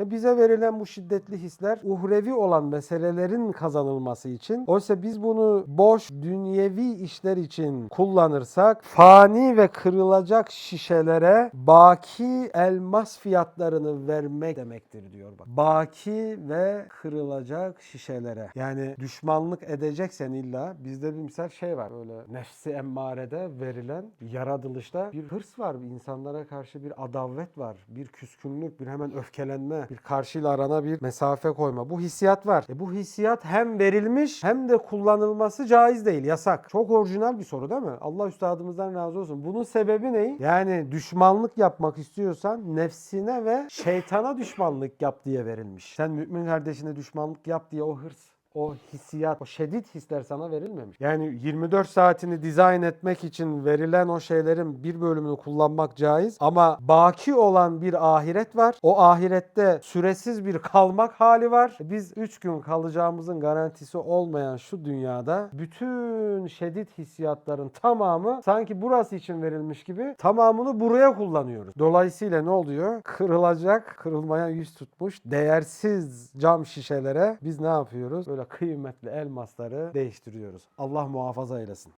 Bize verilen bu şiddetli hisler uhrevi olan meselelerin kazanılması için. Oysa biz bunu boş dünyevi işler için kullanırsak fani ve kırılacak şişelere baki elmas fiyatlarını vermek demektir diyor bak. Baki ve kırılacak şişelere. Yani düşmanlık edeceksen illa bizde bir misal şey var. Böyle nefsi emmarede verilen yaratılışta bir hırs var. insanlara karşı bir adavet var. Bir küskünlük, bir hemen öfkelenme, bir karşıyla arana bir mesafe koyma. Bu hissiyat var. E bu hissiyat hem verilmiş hem de kullanılması caiz değil, yasak. Çok orijinal bir soru değil mi? Allah üstadımızdan razı olsun. Bunun sebebi ne? Yani düşmanlık yapmak istiyorsan nefsine ve şeytana düşmanlık yap diye verilmiş. Sen mümin kardeşine düşmanlık yap diye o hırs o hissiyat, o şiddet hisler sana verilmemiş. Yani 24 saatini dizayn etmek için verilen o şeylerin bir bölümünü kullanmak caiz ama baki olan bir ahiret var. O ahirette süresiz bir kalmak hali var. Biz 3 gün kalacağımızın garantisi olmayan şu dünyada bütün şiddet hissiyatların tamamı sanki burası için verilmiş gibi tamamını buraya kullanıyoruz. Dolayısıyla ne oluyor? Kırılacak, kırılmaya yüz tutmuş değersiz cam şişelere biz ne yapıyoruz? Böyle kıymetli elmasları değiştiriyoruz. Allah muhafaza eylesin.